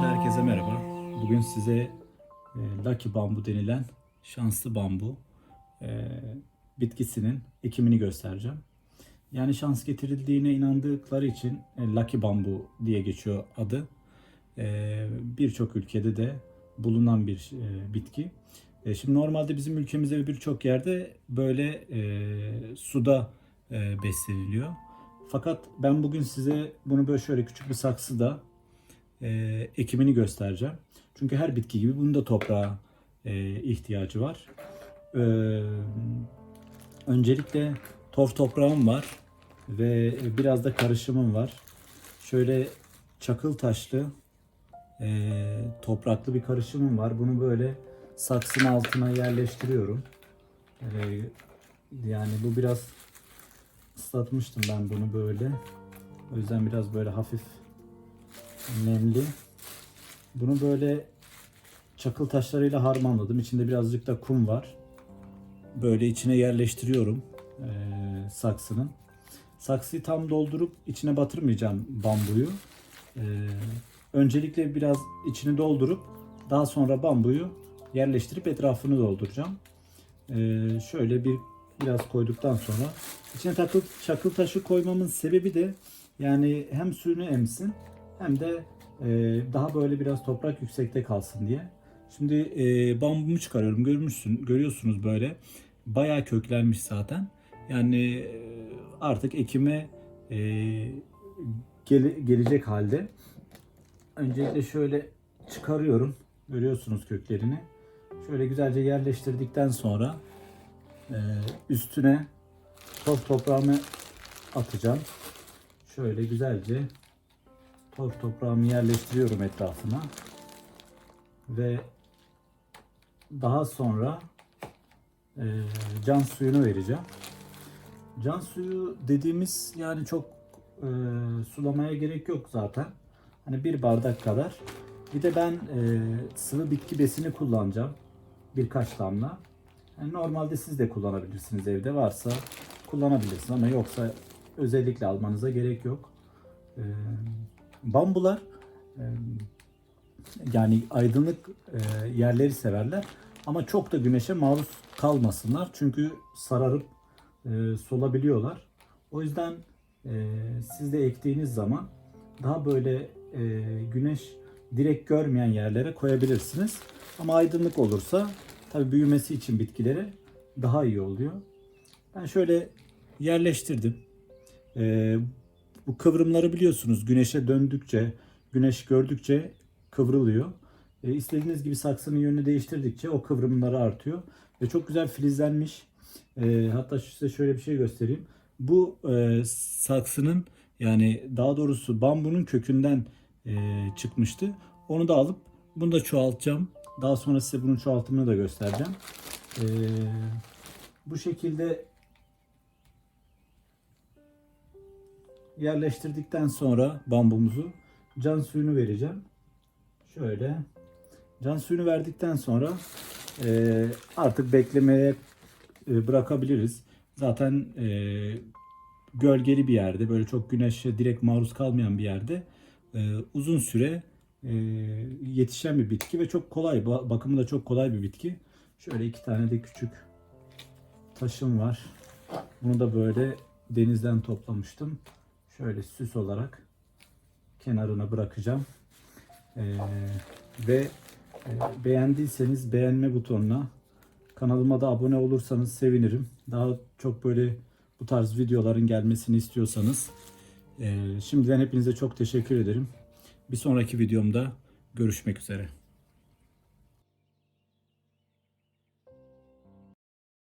Arkadaşlar herkese merhaba. Bugün size e, Lucky bambu denilen şanslı bambu e, bitkisinin ekimini göstereceğim. Yani şans getirildiğine inandıkları için e, Lucky bambu diye geçiyor adı. E, Birçok ülkede de bulunan bir e, bitki. E, Şimdi normalde bizim ülkemizde ve birçok yerde böyle e, suda e, besleniliyor. Fakat ben bugün size bunu böyle şöyle küçük bir saksıda e, ekimini göstereceğim. Çünkü her bitki gibi bunun da toprağa e, ihtiyacı var. E, öncelikle torf toprağım var ve biraz da karışımım var. Şöyle çakıl taşlı e, topraklı bir karışımım var. Bunu böyle saksının altına yerleştiriyorum. E, yani bu biraz ıslatmıştım ben bunu böyle. O yüzden biraz böyle hafif nemli. Bunu böyle çakıl taşlarıyla harmanladım. İçinde birazcık da kum var. Böyle içine yerleştiriyorum eee, saksının. Saksıyı tam doldurup içine batırmayacağım bambuyu. Eee, öncelikle biraz içini doldurup daha sonra bambuyu yerleştirip etrafını dolduracağım. Eee, şöyle bir biraz koyduktan sonra içine takıl çakıl taşı koymamın sebebi de yani hem suyunu emsin hem de e, daha böyle biraz toprak yüksekte kalsın diye. Şimdi e, bambumu çıkarıyorum. Görmüşsün, görüyorsunuz böyle. Bayağı köklenmiş zaten. Yani e, artık ekime e, gele- gelecek halde. Öncelikle şöyle çıkarıyorum. Görüyorsunuz köklerini. Şöyle güzelce yerleştirdikten sonra e, üstüne toz toprağımı atacağım. Şöyle güzelce toz toprağımı yerleştiriyorum etrafına. Ve daha sonra e, can suyunu vereceğim. Can suyu dediğimiz yani çok e, sulamaya gerek yok zaten. Hani bir bardak kadar. Bir de ben e, sıvı bitki besini kullanacağım. Birkaç damla. Yani normalde siz de kullanabilirsiniz evde varsa kullanabilirsiniz ama yoksa özellikle almanıza gerek yok. Ee, bambular yani aydınlık yerleri severler ama çok da güneşe maruz kalmasınlar çünkü sararıp solabiliyorlar. O yüzden siz de ektiğiniz zaman daha böyle güneş direkt görmeyen yerlere koyabilirsiniz. Ama aydınlık olursa tabi büyümesi için bitkileri daha iyi oluyor. Ben şöyle yerleştirdim. Bu kıvrımları biliyorsunuz güneşe döndükçe, güneş gördükçe kıvrılıyor. Ee, istediğiniz gibi saksının yönünü değiştirdikçe o kıvrımları artıyor. Ve çok güzel filizlenmiş. Ee, hatta size şöyle bir şey göstereyim. Bu e, saksının yani daha doğrusu bambunun kökünden e, çıkmıştı. Onu da alıp bunu da çoğaltacağım. Daha sonra size bunun çoğaltımını da göstereceğim. Ee, bu şekilde yerleştirdikten sonra bambumuzu can suyunu vereceğim. Şöyle can suyunu verdikten sonra e, artık beklemeye e, bırakabiliriz. Zaten e, gölgeli bir yerde böyle çok güneşe direkt maruz kalmayan bir yerde e, uzun süre e, yetişen bir bitki ve çok kolay ba- bakımı da çok kolay bir bitki. Şöyle iki tane de küçük taşım var. Bunu da böyle denizden toplamıştım. Şöyle süs olarak kenarına bırakacağım. Ee, ve e, beğendiyseniz beğenme butonuna kanalıma da abone olursanız sevinirim. Daha çok böyle bu tarz videoların gelmesini istiyorsanız e, şimdiden hepinize çok teşekkür ederim. Bir sonraki videomda görüşmek üzere.